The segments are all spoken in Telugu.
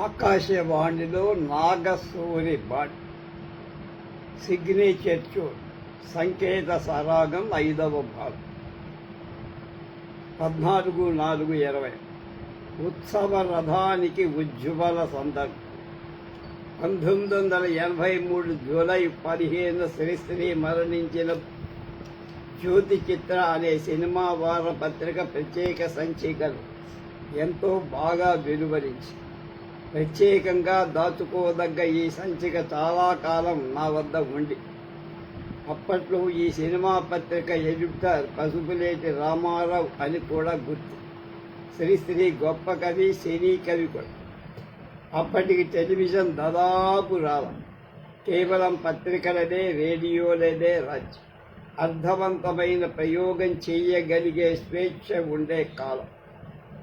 ఆకాశవాణిలో నాగసూరి భట్ సిగ్నేచర్ ట్యూన్ సంకేత సరాగం ఐదవ భాగం. పద్నాలుగు నాలుగు ఇరవై. ఉత్సవ రథానికి ఉజ్వల సందర్భం. పంతొమ్మిది వందల ఎనభై మూడు జూలై పదిహేను శ్రీశ్రీ మరణించిన జ్యోతి చిత్ర అనే సినిమా వార పత్రిక ప్రత్యేక సంచికలు ఎంతో బాగా వెలువరించి ప్రత్యేకంగా దాచుకోదగ్గ ఈ సంచిక చాలా కాలం నా వద్ద ఉండి అప్పట్లో ఈ సినిమా పత్రిక ఎడిటర్ పసుపులేటి రామారావు అని కూడా గుర్తు. శ్రీశ్రీ గొప్ప కవి సినీ కవి కూడా. అప్పటికి టెలివిజన్ దాదాపు రాల. కేవలం పత్రికలదే రేడియోలేదే రాజ్యం. అర్థవంతమైన ప్రయోగం చేయగలిగే స్వేచ్ఛ ఉండే కాలం.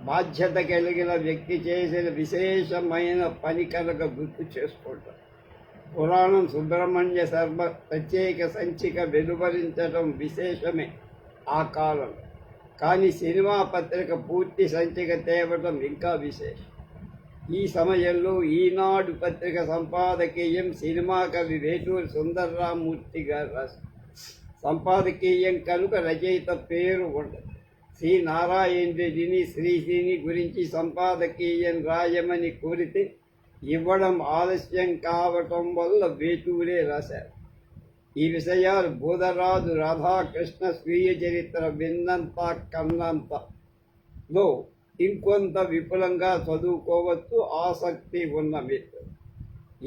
బాధ్యత కలిగిన వ్యక్తి చేసిన విశేషమైన పని కనుక గుర్తు చేసుకుంటాం పురాణం సుబ్రహ్మణ్య శర్మ ప్రత్యేక సంచిక వెలువరించడం విశేషమే ఆ కాలం. కానీ సినిమా పత్రిక పూర్తి సంచిక తేవడం ఇంకా విశేషం. ఈ సమయంలో ఈనాడు పత్రిక సంపాదకీయం సినిమా కవి వేటూరి సుందర్రామూర్తి గారు రాశారు. సంపాదకీయం కనుక రచయిత పేరు ఉండదు. శ్రీ నారాయణ రెడ్డిని శ్రీశ్రీని గురించి సంపాదకీయం రాయమని కోరితే ఇవ్వడం ఆలస్యం కావటం వల్ల వేటూరే రాశారు. ఈ విషయాలు బోధరాజు రాధాకృష్ణ స్వీయ చరిత్ర విన్నంత కన్నంతలో ఇంకొంత విపులంగా చదువుకోవచ్చు ఆసక్తి ఉన్న మిత్రులు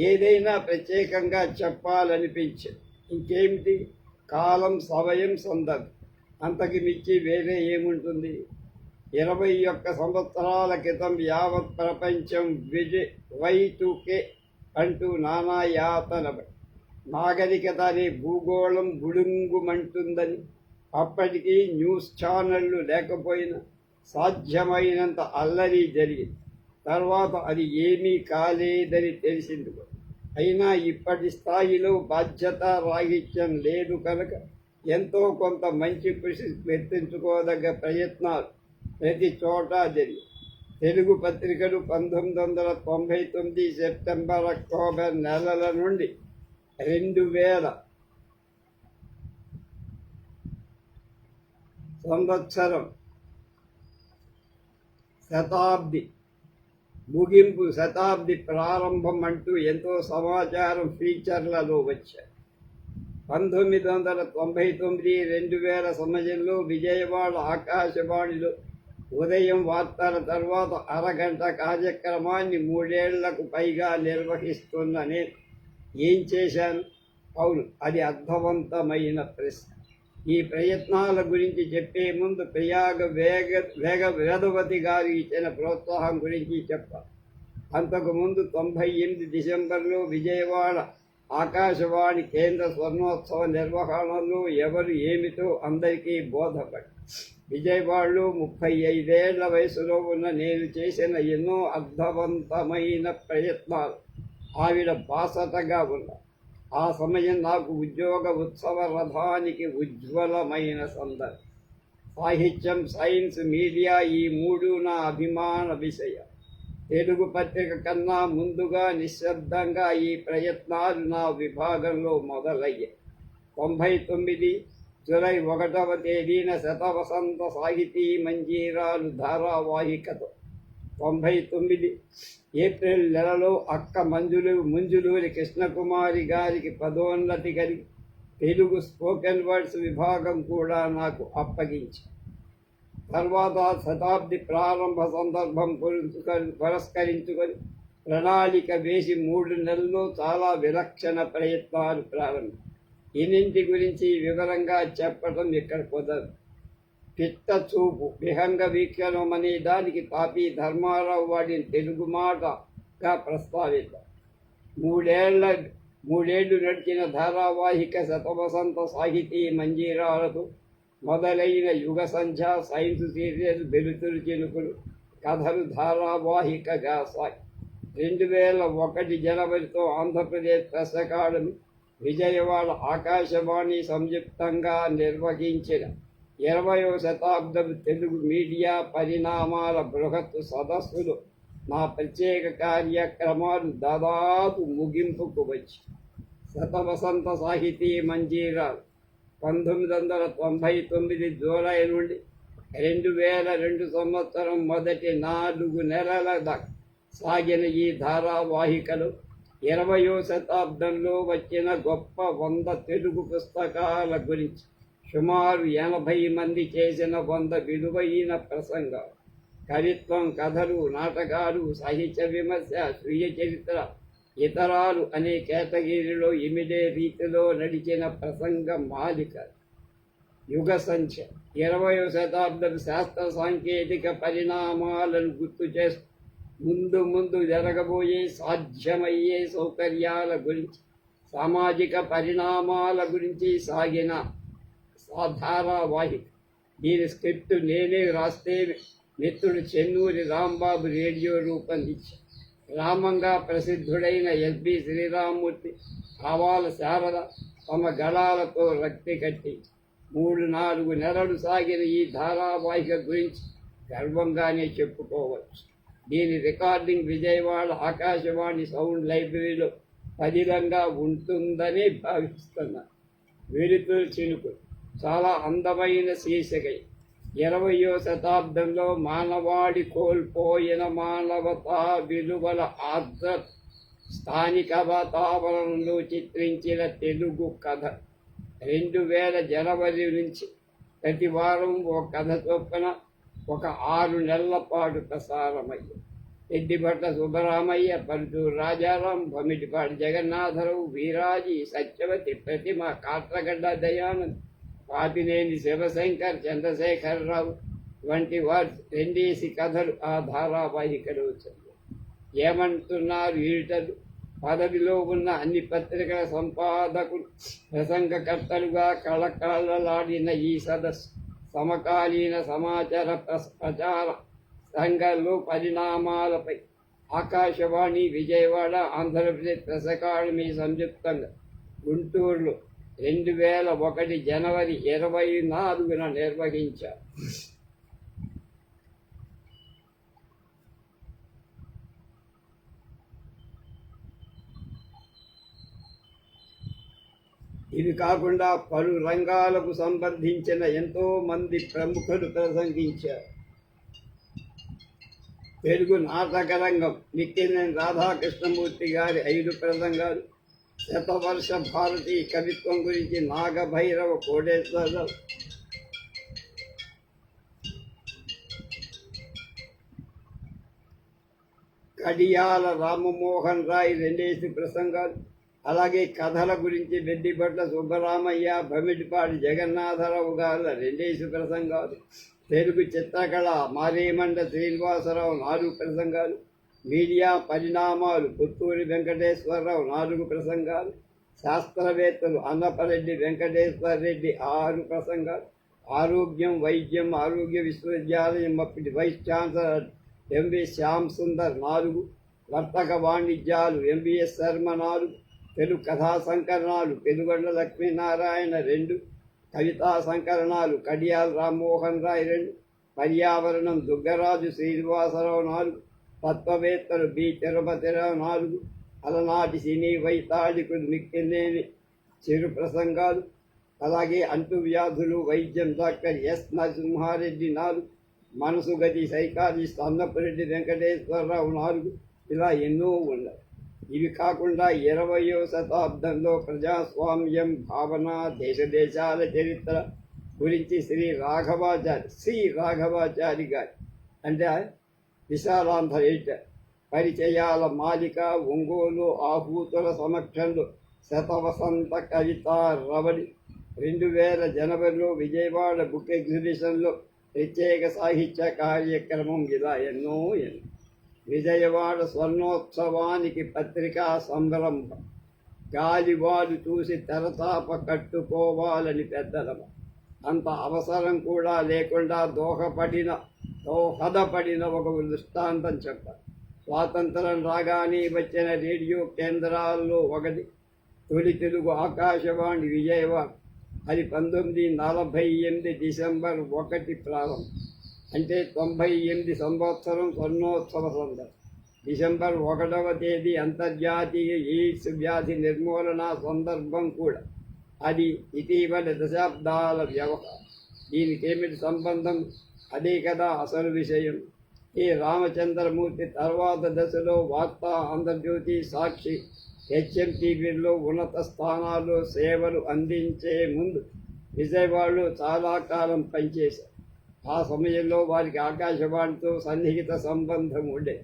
ఏదైనా ప్రత్యేకంగా చెప్పాలనిపించింది ఇంకేమిటి? కాలం సమయం సందర్భం. అంతకి మించి వేరే ఏముంటుంది? ఇరవై ఒక్క సంవత్సరాల క్రితం యావత్ ప్రపంచం విజయ్ వైతుకే అంటూ నానా యాతన నాగరికత అనే భూగోళం గుడుంగుమంటుందని అప్పటికీ న్యూస్ ఛానళ్ళు లేకపోయినా సాధ్యమైనంత అల్లరి జరిగింది. తర్వాత అది ఏమీ కాలేదని తెలిసింది. అయినా ఇప్పటి స్థాయిలో బాధ్యత రాహిత్యం లేదు కనుక ఎంతో కొంత మంచి కృషి గుర్తించుకోదగ్గ ప్రయత్నాలు ప్రతి చోట జరిగి తెలుగు పత్రికలు పంతొమ్మిది వందల తొంభై తొమ్మిది సెప్టెంబర్ అక్టోబర్ నెలల నుండి రెండు వేల సంవత్సరం శతాబ్ది ముగింపు శతాబ్ది ప్రారంభం అంటూ ఎంతో సమాచారం ఫీచర్లలో వచ్చాయి. పంతొమ్మిది వందల తొంభై తొమ్మిది రెండు వేల సమయంలో విజయవాడ ఆకాశవాణిలో ఉదయం వార్తల తర్వాత అరగంట కార్యక్రమాన్ని మూడేళ్ళకు పైగా నిర్వహిస్తున్న నేను ఏం చేశాను అవును అది అర్థవంతమైన ప్రశ్న. ఈ ప్రయత్నాల గురించి చెప్పే ముందు ప్రయాగ వేగ వేగ వేదవతి గారు ఇచ్చిన ప్రోత్సాహం గురించి చెప్పాలి. అంతకుముందు తొంభై ఎనిమిది డిసెంబర్లో విజయవాడ ఆకాశవాణి కేంద్ర స్వర్ణోత్సవ నిర్వహణలు ఎవరు ఏమిటో అందరికీ బోధపడి. విజయవాడలో ముప్పై ఐదేళ్ళ వయసులో ఉన్న నేను చేసిన ఎన్నో అర్థవంతమైన ప్రయత్నాలు ఆవిడ బాసటగా ఉన్నా ఆ సమయం నాకు ఉద్యోగ ఉత్సవ రథానికి ఉజ్వలమైన సందర్భం. సాహిత్యం సైన్స్ మీడియా ఈ మూడు నా అభిమాన విషయం. తెలుగు పత్రిక కన్నా ముందుగా నిశ్శబ్దంగా ఈ ప్రయత్నాలు నా విభాగంలో మొదలయ్యాయి. తొంభై తొమ్మిది జులై ఒకటవ తేదీన శతవసంత సాహితీ మంజీరాలు ధారావాహికతో. తొంభై తొమ్మిది ఏప్రిల్ నెలలో అక్క మంజులు ముంజులూరి కృష్ణకుమారి గారికి పదోన్నతి కలిగి తెలుగు స్పోకెన్ వర్డ్స్ విభాగం కూడా నాకు అప్పగించి తర్వాత శతాబ్ది ప్రారంభ సందర్భం పురస్కరి- పురస్కరించుకొని ప్రణాళిక వేసి మూడు నెలల్లో చాలా విలక్షణ ప్రయత్నాలు ప్రారంభం. ఇన్నింటి గురించి వివరంగా చెప్పడం ఇక్కడ కుదరదు. పిత్త చూపు విహంగ వీక్షణం అనే దానికి తాపీ ధర్మారావు వాడిని తెలుగు మాటగా ప్రస్తావిద్దాం. మూడేళ్ళ మూడేళ్ళు నడిచిన ధారావాహిక శతవసంత సాహితీ మంజీరాలకు మొదలైన యుగ సంధ్య సైన్స్ సీరియల్ వెలుతురు చినుకులు కథలు ధారావాహికగా సాయి. రెండు వేల ఒకటి జనవరితో ఆంధ్రప్రదేశ్ ప్రెస్ అకాడమీ విజయవాడ ఆకాశవాణి సంయుక్తంగా నిర్వహించిన ఇరవయో శతాబ్దం తెలుగు మీడియా పరిణామాల బృహత్ సదస్సులో నా ప్రత్యేక కార్యక్రమాలు దాదాపు ముగింపుకు వచ్చి. శతవసంత సాహితీ మంజీరాలు పంతొమ్మిది వందల తొంభై తొమ్మిది జూలై నుండి రెండు వేల రెండు సంవత్సరం మొదటి నాలుగు నెలల దాకా సాగిన ఈ ధారావాహికలు ఇరవయో శతాబ్దంలో వచ్చిన గొప్ప వంద తెలుగు పుస్తకాల గురించి సుమారు ఎనభై మంది చేసిన వంద విలువైన ప్రసంగాలు. కవిత్వం కథలు నాటకాలు సాహిత్య విమర్శ స్వీయ చరిత్ర ఇతరాలు అనే కేటగిరీలో ఇమిడే రీతిలో నడిచిన ప్రసంగ మాలిక. యుగ సంఖ్య ఇరవయో శతాబ్దం శాస్త్ర సాంకేతిక పరిణామాలను గుర్తు చేస్తూ ముందు ముందు జరగబోయే సాధ్యమయ్యే సౌకర్యాల గురించి సామాజిక పరిణామాల గురించి సాగిన సాధారావాహిక దీని స్క్రిప్ట్ నేనే రాస్తే మిత్రుడు చెన్నూరి రాంబాబు రేడియో రూపొందించారు రామంగా ప్రసిద్ధుడైన ఎస్బి శ్రీరామూర్తి ఆవాల శారద తమ గళాలతో రక్తి కట్టి మూడు నాలుగు నెలలు సాగిన ఈ ధారావాహిక గురించి గర్వంగానే చెప్పుకోవచ్చు. దీని రికార్డింగ్ విజయవాడ ఆకాశవాణి సౌండ్ లైబ్రరీలో పదిలంగా ఉంటుందని భావిస్తున్నా. వెలుతురు చినుకు చాలా అందమైన శీర్షిక ఇరవయో శతాబ్దంలో మానవాడి కోల్పోయిన మానవతా విలువల ఆర్ద్ర స్థానిక వాతావరణంలో చిత్రించిన తెలుగు కథ. రెండు వేల జనవరి నుంచి ప్రతి వారం ఓ కథ చొప్పున ఒక ఆరు నెలల పాటు ప్రసారమయ్యాయి ఎడ్డిపట్ల సుబ్బరామయ్య పరుచూరు రాజారాం బొమ్మిటిపాటి జగన్నాథరావు వీరాజి సత్యవతి ప్రతిమ కాట్రగడ్డ దయానంద్ పాపినేని శివశంకర్ చంద్రశేఖరరావు వంటి వారు రెండేసి కథలు ఆ ధారావాహికలు వచ్చాయి. ఏమంటున్నారు ఈటలు? పదవిలో ఉన్న అన్ని పత్రికల సంపాదకులు ప్రసంగకర్తలుగా కళకళలాడిన ఈ సదస్సు సమకాలీన సమాచార ప్రచార రంగంలో పరిణామాలపై ఆకాశవాణి విజయవాడ ఆంధ్రప్రదేశ్ ప్రసకాడమి సంయుక్తంగా గుంటూరులో రెండు వేల ఒకటి జనవరి ఇరవై నాలుగున నిర్వహించారు ఇవి కాకుండా పలు రంగాలకు సంబంధించిన ఎంతో మంది ప్రముఖులు ప్రసంగించారు. తెలుగు నాటక రంగం నిక్కినేని రాధాకృష్ణమూర్తి గారి ఐదు ప్రసంగాలు శతవర్ష భారతీ కవిత్వం గురించి నాగభైరవ కోడేశ్వర కడియాల రామమోహన్ రాయ్ రెండేసి ప్రసంగాలు. అలాగే కథల గురించి వెడ్డిపట్ల సుబ్బరామయ్య భమిడిపాటి జగన్నాథరావు గారు రెండేసి ప్రసంగాలు. తెలుగు చిత్రకళ మారేమండ శ్రీనివాసరావు నాలుగు ప్రసంగాలు. మీడియా పరిణామాలు పుత్తూరి వెంకటేశ్వరరావు నాలుగు ప్రసంగాలు శాస్త్రవేత్తలు అన్నపరెడ్డి వెంకటేశ్వర రెడ్డి ఆరు ప్రసంగాలు ఆరోగ్యం వైద్యం ఆరోగ్య విశ్వవిద్యాలయం అప్పటి vice chancellor M V Shyam Sundar నాలుగు వర్తక వాణిజ్యాలు ఎంబీఎస్ శర్మ నాలుగు తెలుగు కథా సంకలనాలు పెనుగొండ లక్ష్మీనారాయణ రెండు కవితా సంకలనాలు కడియాల్ రామ్మోహన్ రాయ్ రెండు పర్యావరణం దుగ్గరాజు శ్రీనివాసరావు నాలుగు తత్వవేత్తలు బి. తిరుపతిరావు నాలుగు అలనాటి సినీ వైతాళికులు మిక్కిలేని చిరు ప్రసంగాలు. అలాగే అంటువ్యాధులు వైద్యం డాక్టర్ ఎస్ నరసింహారెడ్డి నాలుగు మనసు గది సైకాలజిస్ట్ అన్నపురెడ్డి వెంకటేశ్వరరావు నాలుగు ఇలా ఎన్నో ఉన్నాయి. ఇవి కాకుండా ఇరవయో శతాబ్దంలో ప్రజాస్వామ్యం భావన దేశదేశాల చరిత్ర గురించి శ్రీ రాఘవాచారి శ్రీ రాఘవాచారి గారి. అంటే విశాలాంధ్ర పరిచయాల మాలిక ఒంగోలు ఆహూతుల సమక్షంలో శతవసంత కవిత రవడి రెండు వేల జనవరిలో విజయవాడ బుక్ ఎగ్జిబిషన్లో ప్రత్యేక సాహిత్య కార్యక్రమం ఇలా ఎన్నో ఎన్నో విజయవాడ స్వర్ణోత్సవానికి పత్రికా సంరంభం గాలివాడు చూసి తెరతాప కట్టుకోవాలని పెద్దలమ. అంత అవసరం కూడా లేకుండా దోహపడిన దోహదపడిన ఒక దృష్టాంతం చెప్పారు స్వాతంత్రం రాగానే వచ్చిన రేడియో కేంద్రాల్లో ఒకటి తొలి తెలుగు ఆకాశవాణి విజయవాడ. అది పంతొమ్మిది నలభై ఎనిమిది డిసెంబర్ ఒకటి ప్రారంభం. అంటే తొంభై ఎనిమిది సంవత్సరం స్వర్ణోత్సవ సందర్భం. డిసెంబర్ ఒకటవ తేదీ అంతర్జాతీయ ఎయిడ్స్ వ్యాధి నిర్మూలన సందర్భం కూడా. అది ఇటీవల దశాబ్దాల వ్యవహారం. దీనికి ఏమిటి సంబంధం? అదే కదా అసలు విషయం. ఈ రామచంద్రమూర్తి తర్వాత దశలో వార్తా ఆంధ్రజ్యోతి సాక్షి హెచ్ఎంటీవీలో ఉన్నత స్థానాల్లో సేవలు అందించే ముందు విజయవాడలో చాలా కాలం పనిచేశారు. ఆ సమయంలో వారికి ఆకాశవాణితో సన్నిహిత సంబంధం ఉండే.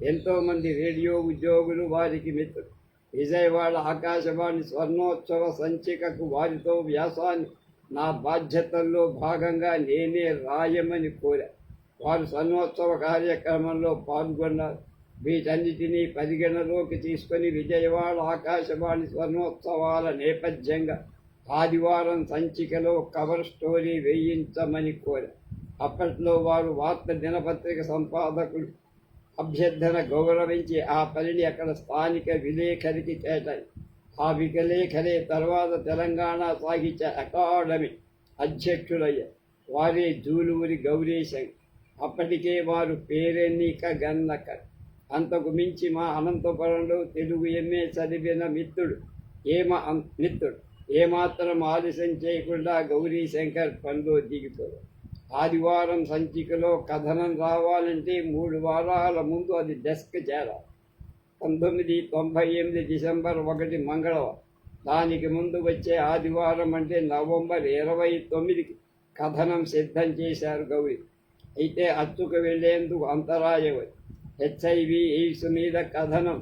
ఎంతోమంది రేడియో ఉద్యోగులు వారికి మిత్రులు. విజయవాడ ఆకాశవాణి స్వర్ణోత్సవ సంచికకు వారితో వ్యాసాన్ని నా బాధ్యతల్లో భాగంగా నేనే రాయమని కోరా. వారు స్వర్ణోత్సవ కార్యక్రమంలో పాల్గొన్నారు. వీటన్నిటినీ పరిగణలోకి తీసుకొని విజయవాడ ఆకాశవాణి స్వర్ణోత్సవాల నేపథ్యంగా ఆదివారం సంచికలో కవర్ స్టోరీ వేయించమని కోరా. అప్పట్లో వారు వార్త దినపత్రిక సంపాదకులు. అభ్యర్థన గౌరవించి ఆ పనిని అక్కడ స్థానిక విలేకరికి కేటాయి. ఆ విలేఖరే తర్వాత తెలంగాణ సాహిత్య అకాడమీ అధ్యక్షులయ్యారు వారే జూలూరి గౌరీశంకర్ అప్పటికే వారు పేరెన్నిక గన్నక అంతకు మించి మా అనంతపురంలో తెలుగు ఎంఏ చదివిన మిత్రుడు ఏమ మిత్రుడు. ఏమాత్రం ఆలస్యం చేయకుండా గౌరీశంకర్ పనిలో దిగిపోయాడు. ఆదివారం సంచికలో కథనం రావాలంటే మూడు వారాల ముందు అది డెస్క్ చేరాలి. పంతొమ్మిది తొంభై ఎనిమిది డిసెంబర్ ఒకటి మంగళవారం. దానికి ముందు వచ్చే ఆదివారం అంటే నవంబర్ ఇరవై తొమ్మిదికి కథనం సిద్ధం చేశారు గౌరీ. అయితే అచ్చుకు వెళ్ళేందుకు అంతరాయం హెచ్ఐవి ఎయిడ్స్ మీద కథనం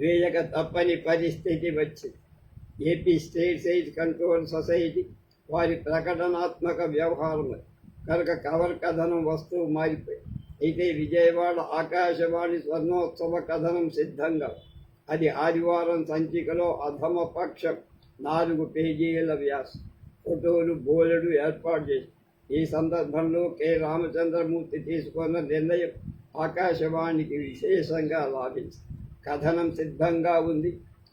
వేయక తప్పని పరిస్థితి వచ్చింది. AP state AIDS control society వారి ప్రకటనాత్మక వ్యవహారం కనుక కవర్ కథనం వస్తువు మారిపోయి అయితే విజయవాడ ఆకాశవాణి స్వర్ణోత్సవ కథనం సిద్ధంగా. అది ఆదివారం సంచికలో అధమ పక్షం నాలుగు పేజీల వ్యాసం. ఫోటోలు బోలెడు ఏర్పాటు చేసి. ఈ సందర్భంలో కె. రామచంద్రమూర్తి తీసుకున్న నిర్ణయం ఆకాశవాణికి విశేషంగా లాభించింది. కథనం సిద్ధంగా ఉంది.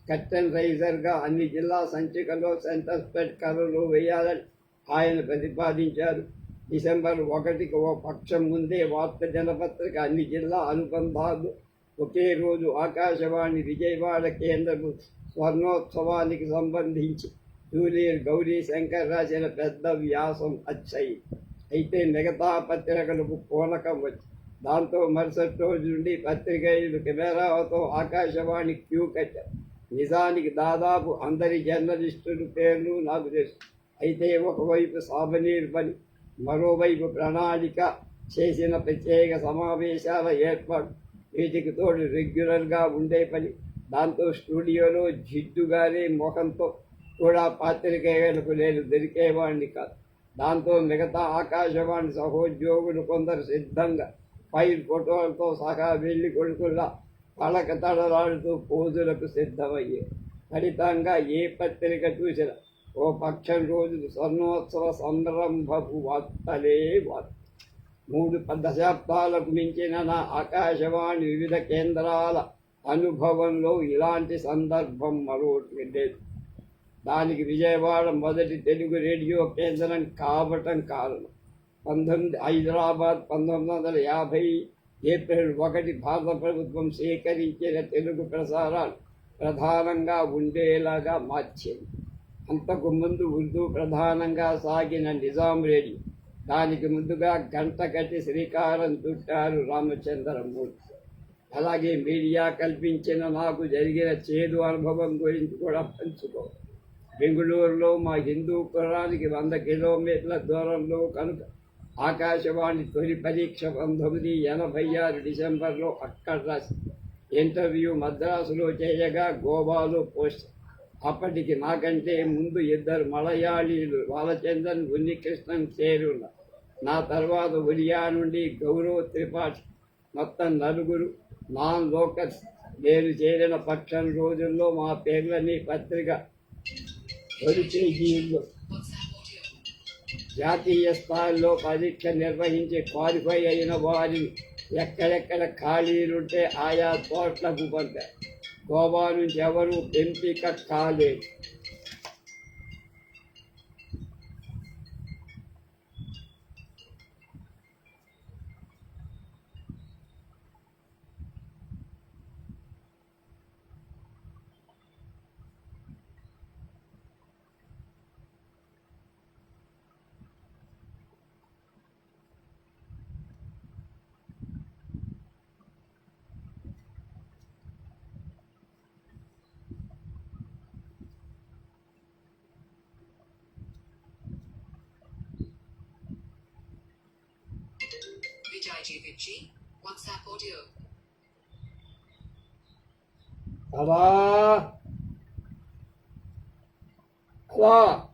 కర్టెన్ రైజర్గా అన్ని జిల్లా సంచికలో సెంటర్ స్పెడ్ కథలు వేయాలని ఆయన ప్రతిపాదించారు. డిసెంబర్ ఒకటికి ఓ పక్షం ముందే వార్త జనపత్రిక అన్ని జిల్లా అనుబంధాలు. ఒకే రోజు ఆకాశవాణి విజయవాడ కేంద్రము స్వర్ణోత్సవానికి సంబంధించి జూనియర్ గౌరీ శంకర్ రాసిన పెద్ద వ్యాసం అచ్చాయి అయితే మిగతా పత్రికలకు పూనకం వచ్చి దాంతో మరుసటి రోజు నుండి పత్రికలు కెమెరాతో ఆకాశవాణి క్యూ కట్టారు. నిజానికి దాదాపు అందరి జర్నలిస్టుల పేర్లు నాకు తెలుసు. అయితే ఒకవైపు సాబనీర్ పని మరోవైపు ప్రణాళిక చేసిన ప్రత్యేక సమావేశాల ఏర్పాటు వీటికి తోడు రెగ్యులర్గా ఉండే పని దాంతో స్టూడియోలో జిడ్డుగానే మొఖంతో కూడా పాత్రికేయులకు నేను దొరికేవాడిని కాదు. దాంతో మిగతా ఆకాశవాణి సహోద్యోగులు కొందరు సిద్ధంగా ఫైల్ ఫోటోలతో సహా వెళ్ళి కొడుకుల్లా పలక తడలాడుతూ పోజులకు సిద్ధమయ్యే ఫలితంగా ఏ పత్రిక చూసినా ఓ పక్షం రోజు స్వర్ణోత్సవ సంరంభపు వార్తలే వార్త మూడు దశాబ్దాలకు మించిన నా ఆకాశవాణి వివిధ కేంద్రాల అనుభవంలో ఇలాంటి సందర్భం మరొకటి లేదు. దానికి విజయవాడ మొదటి తెలుగు రేడియో కేంద్రం కావటం కారణం. పంతొమ్మిది హైదరాబాద్ పంతొమ్మిది వందల యాభై ఏప్రిల్ ఒకటి భారత ప్రభుత్వం సేకరించిన తెలుగు ప్రసారాలు ప్రధానంగా ఉండేలాగా మార్చింది. అంతకు ముందు ఉర్దూ ప్రధానంగా సాగిన నిజాం రేడి దానికి ముందుగా గంట కట్టి శ్రీకారం చుట్టారు రామచంద్రమూర్తి. అలాగే మీడియా కల్పించిన నాకు జరిగిన చేదు అనుభవం గురించి కూడా పంచుకో. బెంగళూరులో మా హిందూ కులానికి వంద కిలోమీటర్ల దూరంలో కనుక ఆకాశవాణి తొలి పరీక్ష పంతొమ్మిది ఎనభై ఆరు డిసెంబర్లో అక్కడ రాసి ఇంటర్వ్యూ మద్రాసులో చేయగా గోవాలో పోస్ట్ అప్పటికి నాకంటే ముందు ఇద్దరు మలయాళీలు బాలచందన్ ఉన్నికృష్ణన్ చేరున్న నా తర్వాత ఒడియా నుండి గౌరవ్ త్రిపాఠి మొత్తం నలుగురు నాన్ లోకల్స్ నేను చేరిన పక్షం రోజుల్లో మా పేర్లని పత్రిక తొలి జాతీయ స్థాయిలో పరీక్ష నిర్వహించి క్వాలిఫై అయిన వారిని ఎక్కడెక్కడ ఖాళీలుంటే ఆయా చోట్లకు పంపారు. గోవా నుంచి ఎవరు ఎంపిక కాలేదు WhatsApp audio. Allah. Allah.